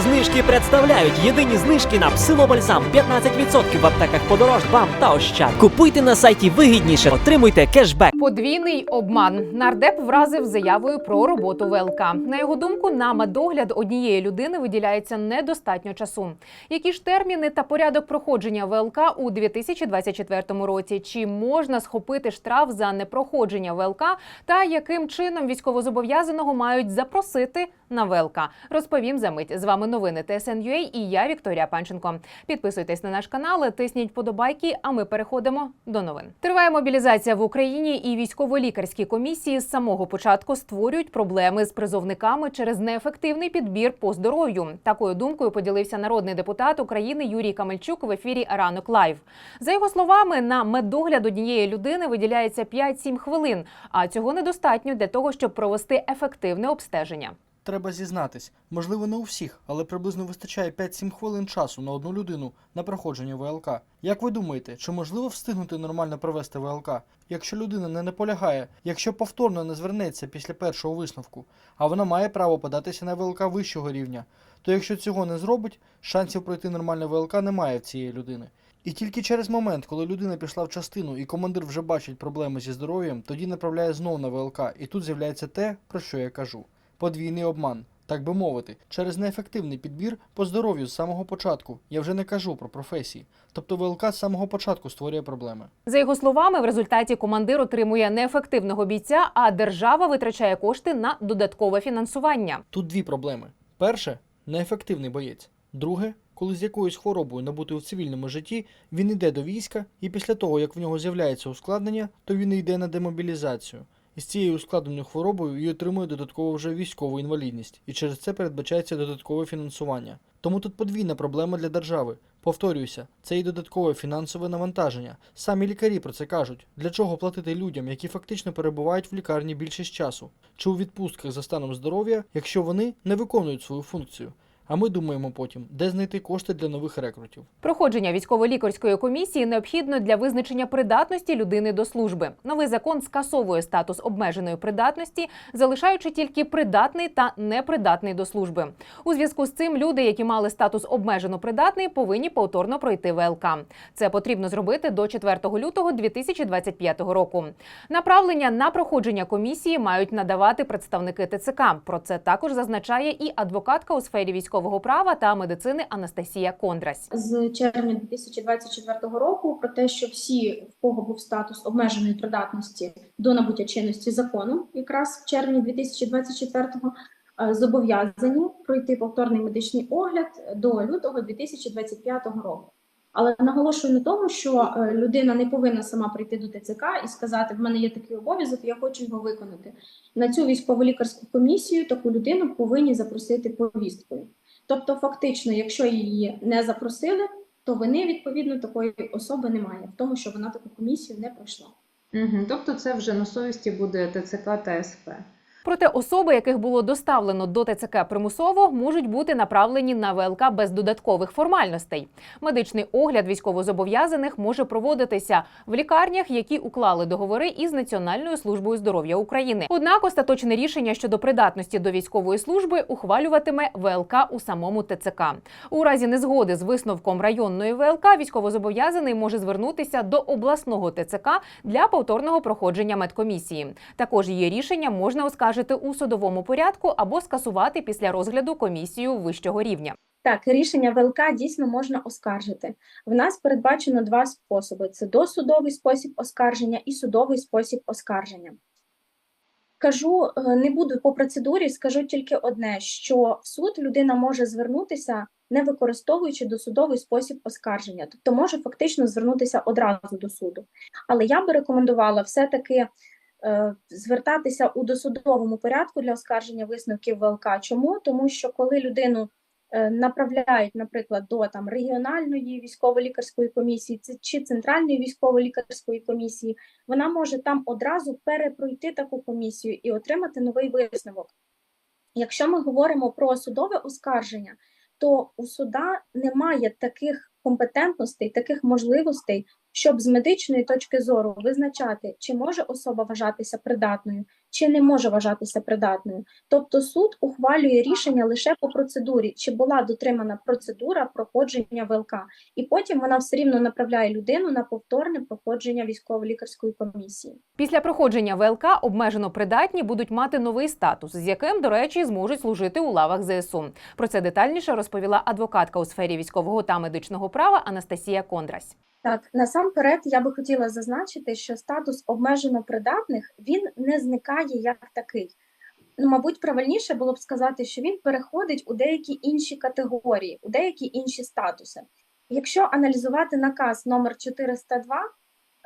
Знижки представляють єдині знижки на псилобальзам 15% в аптеках подорож, бам та ощад. Купуйте на сайті вигідніше, отримуйте кешбек. Подвійний обман нардеп вразив заявою про роботу ВЛК. На його думку, на медогляд однієї людини виділяється недостатньо часу. Які ж терміни та порядок проходження ВЛК у 2024 році? Чи можна схопити штраф за непроходження ВЛК? Та яким чином військовозобов'язаного мають запросити на ВЛК? Розповім за мить. З вами новини ТСНЮА і я Вікторія Панченко. Підписуйтесь на наш канал, тисніть подобайки. А ми переходимо до новин. Триває мобілізація в Україні, і військово-лікарські комісії з самого початку створюють проблеми з призовниками через неефективний підбір по здоров'ю. Такою думкою поділився народний депутат України Юрій Камельчук в ефірі Ранок Лайв. За його словами, на медогляд однієї людини виділяється 5-7 хвилин, а цього недостатньо для того, щоб провести ефективне обстеження. Треба зізнатись, можливо, не у всіх, але приблизно вистачає 5-7 хвилин часу на одну людину на проходження ВЛК. Як ви думаєте, чи можливо встигнути нормально провести ВЛК, якщо людина не наполягає, якщо повторно не звернеться після першого висновку, а вона має право податися на ВЛК вищого рівня, то якщо цього не зробить, шансів пройти нормальне ВЛК немає в цієї людини. І тільки через момент, коли людина пішла в частину і командир вже бачить проблеми зі здоров'ям, тоді направляє знов на ВЛК, і тут з'являється те, про що я кажу подвійний обман, так би мовити, через неефективний підбір по здоров'ю з самого початку. Я вже не кажу про професії. Тобто ВЛК з самого початку створює проблеми. За його словами, в результаті командир отримує неефективного бійця, а держава витрачає кошти на додаткове фінансування. Тут дві проблеми: перше неефективний боєць. Друге, коли з якоюсь хворобою набути у цивільному житті, він йде до війська, і після того, як в нього з'являється ускладнення, то він йде на демобілізацію. І з цією ускладненою хворобою і отримує додатково вже військову інвалідність, і через це передбачається додаткове фінансування. Тому тут подвійна проблема для держави. Повторююся, це і додаткове фінансове навантаження. Самі лікарі про це кажуть. Для чого платити людям, які фактично перебувають в лікарні більшість часу, чи у відпустках за станом здоров'я, якщо вони не виконують свою функцію. А ми думаємо потім, де знайти кошти для нових рекрутів. Проходження військово-лікарської комісії необхідно для визначення придатності людини до служби. Новий закон скасовує статус обмеженої придатності, залишаючи тільки придатний та непридатний до служби. У зв'язку з цим люди, які мали статус обмежено придатний, повинні повторно пройти ВЛК. Це потрібно зробити до 4 лютого 2025 року. Направлення на проходження комісії мають надавати представники ТЦК. Про це також зазначає і адвокатка у сфері військового права та медицини Анастасія Кондрась. з червня 2024 року про те, що всі, в кого був статус обмеженої придатності до набуття чинності закону, якраз в червні 2024-го, е, зобов'язані пройти повторний медичний огляд до лютого 2025 року. Але наголошую на тому, що е, людина не повинна сама прийти до ТЦК і сказати: в мене є такий обов'язок, я хочу його виконати. На цю військово-лікарську комісію таку людину повинні запросити повісткою. Тобто, фактично, якщо її не запросили, то вини відповідно такої особи немає в тому, що вона таку комісію не пройшла. Угу. Тобто це вже на совісті буде ТЦК та СП. Проте особи, яких було доставлено до ТЦК примусово, можуть бути направлені на ВЛК без додаткових формальностей. Медичний огляд військовозобов'язаних може проводитися в лікарнях, які уклали договори із Національною службою здоров'я України. Однак остаточне рішення щодо придатності до військової служби ухвалюватиме ВЛК у самому ТЦК. У разі незгоди з висновком районної ВЛК військовозобов'язаний може звернутися до обласного ТЦК для повторного проходження медкомісії. Також її рішення можна оскаржити у судовому порядку або скасувати після розгляду комісію вищого рівня. Так, рішення ВЛК дійсно можна оскаржити. В нас передбачено два способи: це досудовий спосіб оскарження і судовий спосіб оскарження. Кажу, е, не буду по процедурі, скажу тільки одне: що в суд людина може звернутися, не використовуючи досудовий спосіб оскарження, тобто може фактично звернутися одразу до суду. Але я би рекомендувала все-таки звертатися у досудовому порядку для оскарження висновків ВЛК. Чому? Тому що коли людину е, направляють, наприклад, до там регіональної військово-лікарської комісії чи центральної військово-лікарської комісії, вона може там одразу перепройти таку комісію і отримати новий висновок. Якщо ми говоримо про судове оскарження, то у суда немає таких компетентностей, таких можливостей, щоб з медичної точки зору визначати, чи може особа вважатися придатною, чи не може вважатися придатною. Тобто суд ухвалює рішення лише по процедурі, чи була дотримана процедура проходження ВЛК, і потім вона все рівно направляє людину на повторне проходження військово-лікарської комісії. Після проходження ВЛК обмежено придатні будуть мати новий статус, з яким, до речі, зможуть служити у лавах ЗСУ. Про це детальніше розповіла адвокатка у сфері військового та медичного права Анастасія Кондрась. Так, насамперед я би хотіла зазначити, що статус обмежено придатних він не зникає як такий. Ну, мабуть, правильніше було б сказати, що він переходить у деякі інші категорії, у деякі інші статуси. Якщо аналізувати наказ номер 402,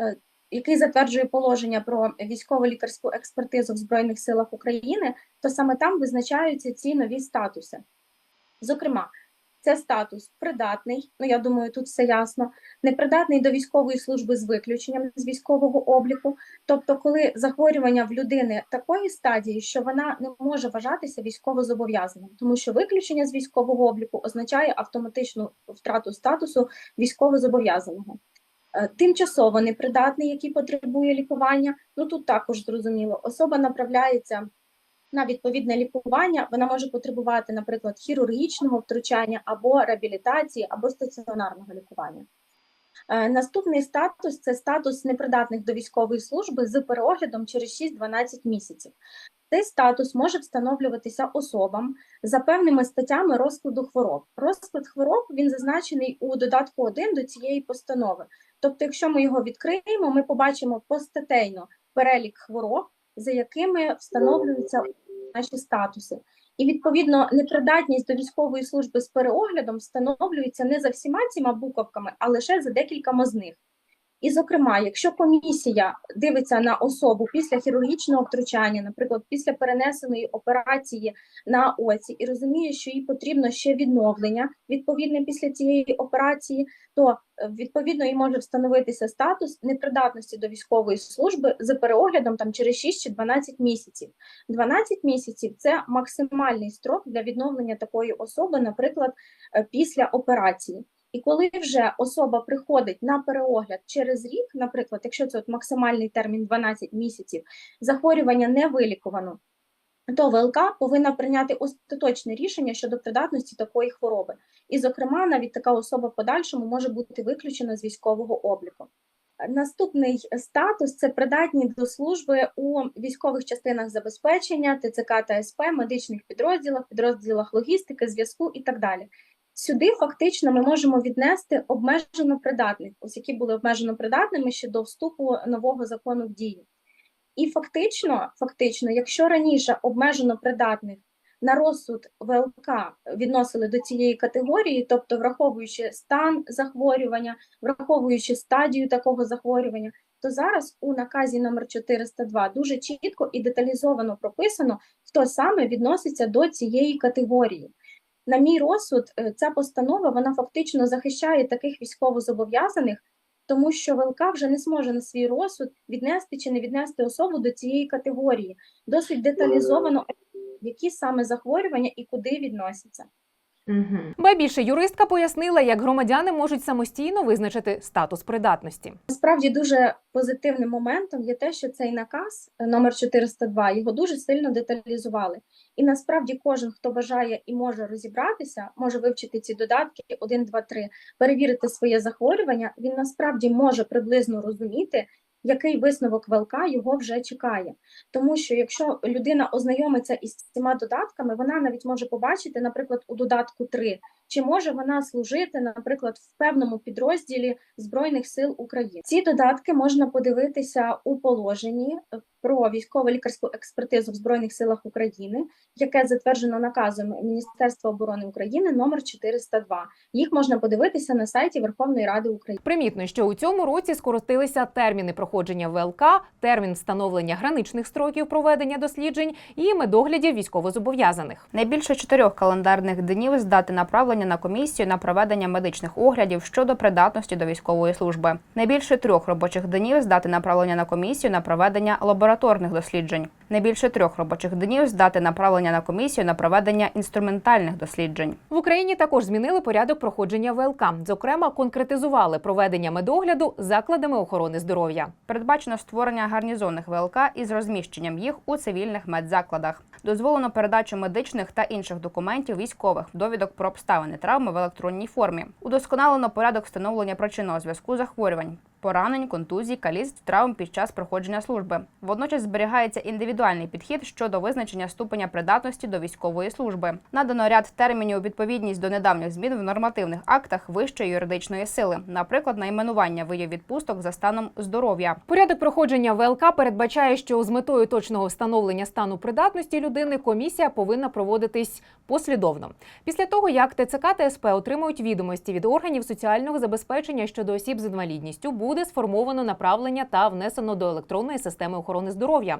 е, який затверджує положення про військово-лікарську експертизу в Збройних силах України, то саме там визначаються ці нові статуси. Зокрема, це статус придатний, ну я думаю, тут все ясно, непридатний до військової служби з виключенням з військового обліку. Тобто, коли захворювання в людини такої стадії, що вона не може вважатися військовозобов'язаним, тому що виключення з військового обліку означає автоматичну втрату статусу військовозобов'язаного. Е, Тимчасово непридатний, який потребує лікування. Ну тут також зрозуміло, особа направляється на відповідне лікування, вона може потребувати, наприклад, хірургічного втручання або реабілітації, або стаціонарного лікування. Е, Наступний статус це статус непридатних до військової служби з переоглядом через 6-12 місяців. Цей статус може встановлюватися особам за певними статтями розкладу хвороб. Розклад хвороб він зазначений у додатку 1 до цієї постанови. Тобто, якщо ми його відкриємо, ми побачимо постатейно перелік хвороб, за якими встановлюються наші статуси. І відповідно непридатність до військової служби з переоглядом встановлюється не за всіма цими буковками, а лише за декількома з них. І, зокрема, якщо комісія дивиться на особу після хірургічного втручання, наприклад, після перенесеної операції на оці, і розуміє, що їй потрібно ще відновлення відповідне після цієї операції, то е, відповідно їй може встановитися статус непридатності до військової служби з переоглядом там через 6 чи 12 місяців. 12 місяців це максимальний строк для відновлення такої особи, наприклад, е, після операції. І коли вже особа приходить на переогляд через рік, наприклад, якщо це от максимальний термін 12 місяців, захворювання не вилікувано, то ВЛК повинна прийняти остаточне рішення щодо придатності такої хвороби. І, зокрема, навіть така особа в подальшому може бути виключена з військового обліку. Наступний статус це придатні до служби у військових частинах забезпечення, ТЦК та СП, медичних підрозділах, підрозділах логістики, зв'язку і так далі. Сюди фактично ми можемо віднести обмежено придатних, ось які були обмежено придатними ще до вступу нового закону в дію. І фактично, фактично, якщо раніше обмежено придатних на розсуд ВЛК відносили до цієї категорії, тобто враховуючи стан захворювання, враховуючи стадію такого захворювання, то зараз у наказі номер 402 дуже чітко і деталізовано прописано, хто саме відноситься до цієї категорії. На мій розсуд, е, ця постанова вона фактично захищає таких військовозобов'язаних, тому що ВЛК вже не зможе на свій розсуд віднести чи не віднести особу до цієї категорії. Досить деталізовано, які саме захворювання і куди відносяться. Угу. Ба більше юристка пояснила, як громадяни можуть самостійно визначити статус придатності. Насправді дуже позитивним моментом є те, що цей наказ е, номер 402 його дуже сильно деталізували. І насправді кожен, хто бажає і може розібратися, може вивчити ці додатки 1, 2, 3, перевірити своє захворювання, він насправді може приблизно розуміти, який висновок ВЛК його вже чекає. Тому що якщо людина ознайомиться із цими додатками, вона навіть може побачити, наприклад, у додатку 3, чи може вона служити, наприклад, в певному підрозділі Збройних сил України. Ці додатки можна подивитися у положенні е, про військово-лікарську експертизу в Збройних силах України, яке затверджено наказом Міністерства оборони України номер 402. Їх можна подивитися на сайті Верховної Ради України. Примітно, що у цьому році скоротилися терміни проходження ВЛК, термін встановлення граничних строків проведення досліджень і медоглядів військовозобов'язаних. Не більше чотирьох календарних днів з дати направлення на комісію на проведення медичних оглядів щодо придатності до військової служби. Не більше трьох робочих днів здати направлення на комісію на проведення лабораторних досліджень. Не більше трьох робочих днів здати направлення на комісію на проведення інструментальних досліджень. В Україні також змінили порядок проходження ВЛК. Зокрема, конкретизували проведення медогляду закладами охорони здоров'я. Передбачено створення гарнізонних ВЛК із розміщенням їх у цивільних медзакладах. Дозволено передачу медичних та інших документів військових, довідок про обставини травми в електронній формі. Удосконалено порядок встановлення причинного зв'язку захворювань. Поранень, контузій, каліцтв, травм під час проходження служби. Водночас зберігається індивідуальний підхід щодо визначення ступеня придатності до військової служби. Надано ряд термінів у відповідність до недавніх змін в нормативних актах вищої юридичної сили, наприклад, найменування видів відпусток за станом здоров'я. Порядок проходження ВЛК передбачає, що з метою точного встановлення стану придатності людини комісія повинна проводитись послідовно. Після того, як ТЦК та СП отримують відомості від органів соціального забезпечення щодо осіб з інвалідністю, буде сформовано направлення та внесено до електронної системи охорони здоров'я.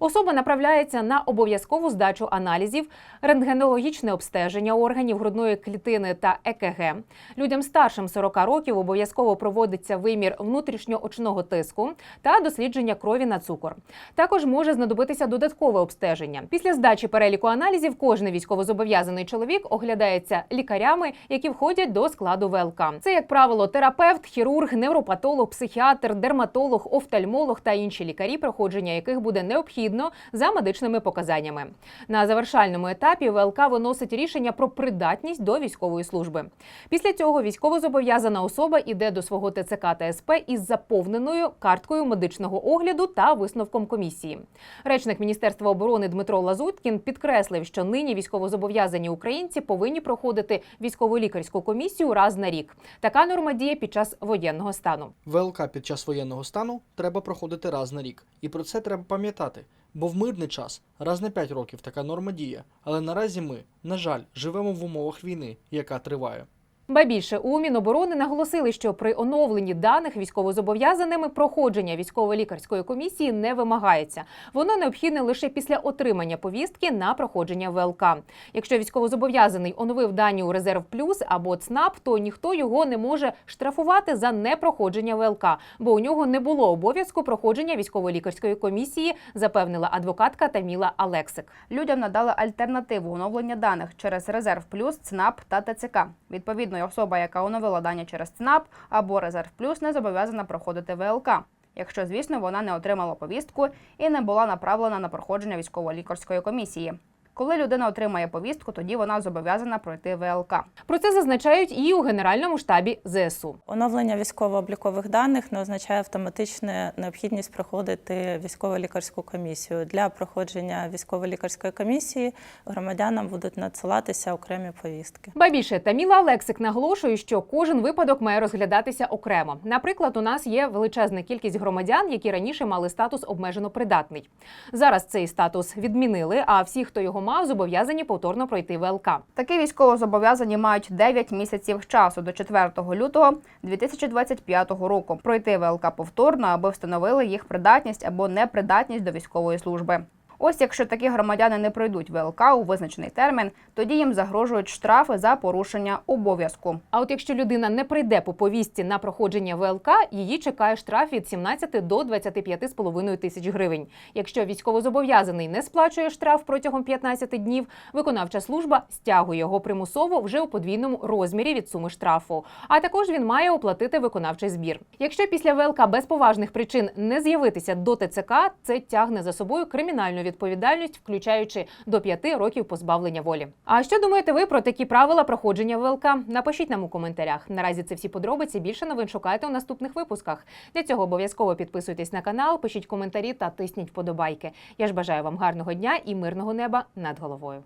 Особа направляється на обов'язкову здачу аналізів, рентгенологічне обстеження органів грудної клітини та ЕКГ. Людям старшим 40 років обов'язково проводиться вимір внутрішньоочного тиску та дослідження крові на цукор. Також може знадобитися додаткове обстеження. Після здачі переліку аналізів кожен військовозобов'язаний чоловік оглядається лікарями, які входять до складу ВЛК. Це, як правило, терапевт, хірург, невропатолог, психіатр, дерматолог, офтальмолог та інші лікарі, проходження яких буде необхідно за медичними показаннями. На завершальному етапі ВЛК виносить рішення про придатність до військової служби. Після цього військовозобов'язана особа іде до свого ТЦК та СП із заповненою карткою медичного огляду та висновком комісії. Речник Міністерства оборони Дмитро Лазуткін підкреслив, що нині військовозобов'язані українці повинні проходити військово-лікарську комісію раз на рік. Така норма діє під час воєнного стану. ВЛК під час воєнного стану треба проходити раз на рік. І про це треба пам'ятати. Бо в мирний час раз на 5 років така норма діє. Але наразі ми, на жаль, живемо в умовах війни, яка триває. Ба більше у Міноборони наголосили, що при оновленні даних військовозобов'язаними проходження військово-лікарської комісії не вимагається. Воно необхідне лише після отримання повістки на проходження ВЛК. Якщо військовозобов'язаний оновив дані у резерв плюс або ЦНАП, то ніхто його не може штрафувати за непроходження ВЛК, бо у нього не було обов'язку проходження військово-лікарської комісії, запевнила адвокатка Таміла Алексик. Людям надали альтернативу оновлення даних через резерв плюс, ЦНАП та ТЦК. Відповідно, особа, яка оновила дані через ЦНАП або резерв плюс, не зобов'язана проходити ВЛК. Якщо, звісно, вона не отримала повістку і не була направлена на проходження військово-лікарської комісії. Коли людина отримає повістку, тоді вона зобов'язана пройти ВЛК. Про це зазначають і у Генеральному штабі ЗСУ. Оновлення військово-облікових даних не означає автоматичну необхідність проходити військово-лікарську комісію. Для проходження військово-лікарської комісії громадянам будуть надсилатися окремі повістки. Ба більше Таміла Лексик наголошує, що кожен випадок має розглядатися окремо. Наприклад, у нас є величезна кількість громадян, які раніше мали статус обмежено придатний. Зараз цей статус відмінили, а всі, хто його мав, зобов'язані повторно пройти ВЛК. Такі військовозобов'язані мають 9 місяців часу до 4 лютого 2025 року пройти ВЛК повторно, аби встановили їх придатність або непридатність до військової служби. Ось якщо такі громадяни не пройдуть ВЛК у визначений термін, тоді їм загрожують штрафи за порушення обов'язку. А от якщо людина не прийде по повістці на проходження ВЛК, її чекає штраф від 17 до 25,5 тисяч гривень. Якщо військовозобов'язаний не сплачує штраф протягом 15 днів, виконавча служба стягує його примусово вже у подвійному розмірі від суми штрафу. А також він має оплатити виконавчий збір. Якщо після ВЛК без поважних причин не з'явитися до ТЦК, це тягне за собою кримінальну відповідальність, включаючи до 5 років позбавлення волі. А що думаєте ви про такі правила проходження ВЛК? Напишіть нам у коментарях. Наразі це всі подробиці. Більше новин шукайте у наступних випусках. Для цього обов'язково підписуйтесь на канал, пишіть коментарі та тисніть вподобайки. Я ж бажаю вам гарного дня і мирного неба над головою.